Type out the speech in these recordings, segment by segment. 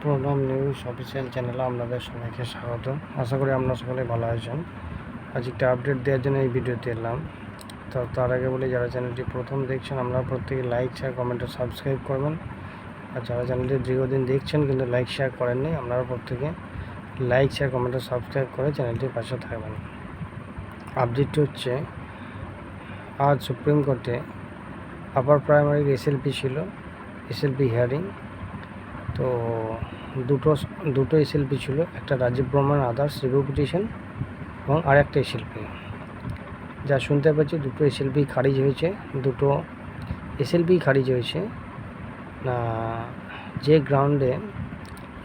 প্রণাম news official চ্যানেলে আপনাদের সবাইকে স্বাগত আশা করি আপনারা সকলে ভালো আছেন। আজ একটা আপডেট দেওয়ার জন্য এই ভিডিওতে এলাম। তো তার আগে বলি, যারা চ্যানেলটি প্রথম দেখছেন, আপনারা প্রত্যেকে লাইক শেয়ার কমেন্টে সাবস্ক্রাইব করবেন। আর যারা চ্যানেলটি দীর্ঘদিন দেখছেন কিন্তু লাইক শেয়ার করেননি, আপনারা প্রত্যেকে লাইক শেয়ার কমেন্টে সাবস্ক্রাইব করে চ্যানেলটির পাশে থাকবেন। আপডেটটি হচ্ছে, আজ সুপ্রিম কোর্টে আপার প্রাইমারির এসএলপি ছিল এসএলপি হিয়ারিং তো দুটো দুটো এসএলপি ছিল, একটা Rajib Barman others review petition এবং আরেকটা এসএলপি যা শুনতে পাচ্ছি দুটো এসএলপি খারিজ হয়েছে, দুটো এসএলপি খারিজ হয়েছে। যে গ্রাউন্ডে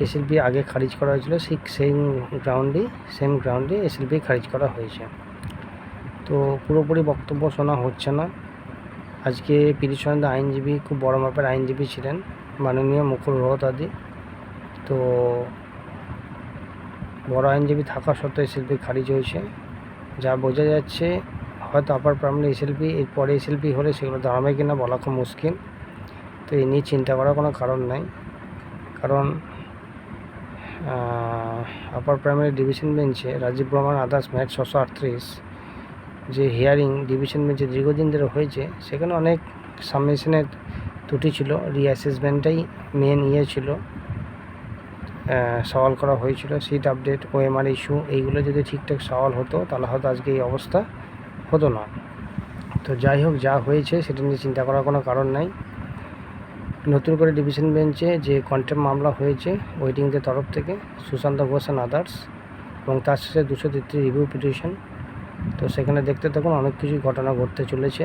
এসএলপি আগে খারিজ করা হয়েছিল সেই সেম গ্রাউন্ডেই সেম গ্রাউন্ডে এসএলপি খারিজ করা হয়েছে। তো পুরোপুরি বক্তব্য শোনা হচ্ছে না। আজকে পিটিশনের আইনজীবী, খুব বড় মাপের আইনজীবী ছিলেন। মাননীয় মুকুল রোহতাদি তো বড় আইনজীবী থাকা সত্ত্বেও এসএলপি খারিজ হয়েছে। যা বোঝা যাচ্ছে, হয়তো আপার প্রাইমারি এসএলপি এরপরে এসএলপি হলে সেগুলো দাঁড়াবে কিনা বলা খুব মুশকিল। তো এই নিয়ে চিন্তা করার কোনো কারণ নাই। কারণ আপার প্রাইমারি ডিভিশন বেঞ্চে রাজীব বর্মান আদার্স ম্যাচ ছশো আটত্রিশ, যে হিয়ারিং ডিভিশন বেঞ্চে দীর্ঘদিন ধরে হয়েছে, সেখানে অনেক সাবমিশনের ত্রুটি ছিল রিঅ্যাসেসমেন্টটাই মেন ইয়ে ছিল। সওয়াল করা হয়েছিল সিট আপডেট ওএমআর ইস্যু এইগুলো যদি ঠিকঠাক সওয়াল হতো, তাহলে হয়তো আজকে এই অবস্থা হতো না। তো যাই হোক, যা হয়েছে, সেটা নিয়ে চিন্তা করার কোনো কারণ নাই। নতুন করে ডিভিশন বেঞ্চে যে কন্টেম মামলা হয়েছে ওয়েটিংদের তরফ থেকে, সুশান্ত ঘোষ অ্যান্ড আদার্স এবং তার সাথে দুশো তেত্রিশ রিভিউ পিটিশন তো সেখানে দেখতে থাকুন, অনেক কিছু ঘটনা ঘটতে চলেছে।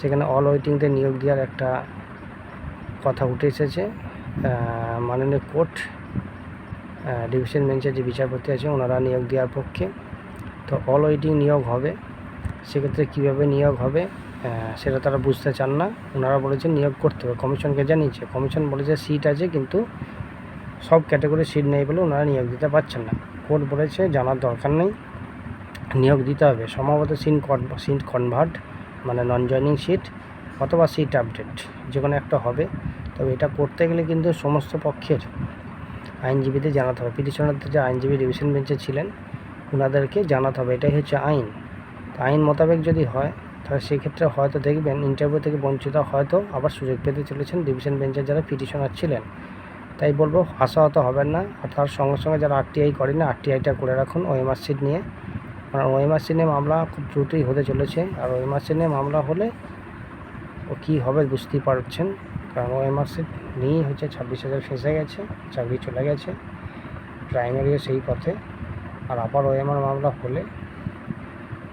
সেখানে অল ওয়েটিংদের নিয়োগ দেওয়ার একটা কথা উঠে এসেছে। মাননীয় কোর্ট ডিভিশন বেঞ্চের যে বিচারপতি আছে, ওনারা নিয়োগ দেওয়ার পক্ষে। তো অল ওয়েটিং নিয়োগ হবে। সেক্ষেত্রে কীভাবে নিয়োগ হবে সেটা তারা বুঝতে চান না। ওনারা বলেছেন নিয়োগ করতে হবে। কমিশনকে জানিয়েছে। কমিশন বলেছে সিট আছে, কিন্তু সব ক্যাটাগরি সিট নেই বলে ওনারা নিয়োগ দিতে পারছেন না। কোর্ট বলেছে জানার দরকার নেই। নিয়োগ দিতে হবে। সম্ভবত সিট সিট কনভার্ট মানে নন জয়নিং সিট, অথবা সিট আপডেট যে কোনো একটা হবে। তবে এটা করতে গেলে কিন্তু সমস্ত পক্ষের আইনজীবীদের জানাতে হবে। পিটিশনারদের যে আইনজীবী ডিভিশন বেঞ্চে ছিলেন ওনাদেরকে জানাতে হবে। এটাই হচ্ছে আইন। আইন মোতাবেক যদি হয়, তাহলে সেক্ষেত্রে হয়তো দেখবেন ইন্টারভিউ থেকে বঞ্চিত হয়তো আবার সুযোগ পেতে চলেছেন ডিভিশন বেঞ্চের যারা পিটিশনার ছিলেন। তাই বলব আশাহত হবেন না। আর তার সঙ্গে সঙ্গে যারা আরটিআই করেন না, আরটিআইটা করে রাখুন ওএমআর সিট নিয়ে। কারণ ওএমআর নিয়ে মামলা খুব দ্রুতই হতে চলেছে। আর ওএমআর সিট নিয়ে মামলা হলে ও কী হবে বুঝতেই পারছেন। কারণ ওএমআর সিট নিয়েই হচ্ছে ছাব্বিশ হাজার ফেঁসে গেছে, চাকরি চলে গেছে প্রাইমারিও সেই পথে। আর আপার ওএমআর মামলা হলে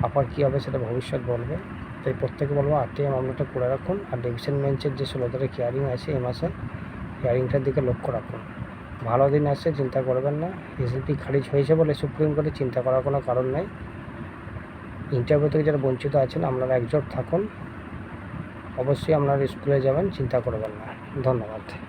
আপার কী হবে সেটা ভবিষ্যৎ বলবে। তাই প্রত্যেকে বলব আরটিআই মামলাটা করে রাখুন আর ডিভিশন বেঞ্চের যে ষোলো তারিখ হিয়ারিং আছে এ মাসে হিয়ারিংটার দিকে লক্ষ্য রাখুন। ভালো দিন আসছে, চিন্তা করবেন না। এসএলপি খারিজ হয়েছে বলে সুপ্রিম কোর্টে চিন্তা করার কোনো কারণ নেই। ইন্টারভিউ থেকে যারা বঞ্চিত আছেন, আপনারা একজোট থাকুন। অবশ্যই আপনার স্কুলে যাবেন চিন্তা করবেন না। ধন্যবাদ।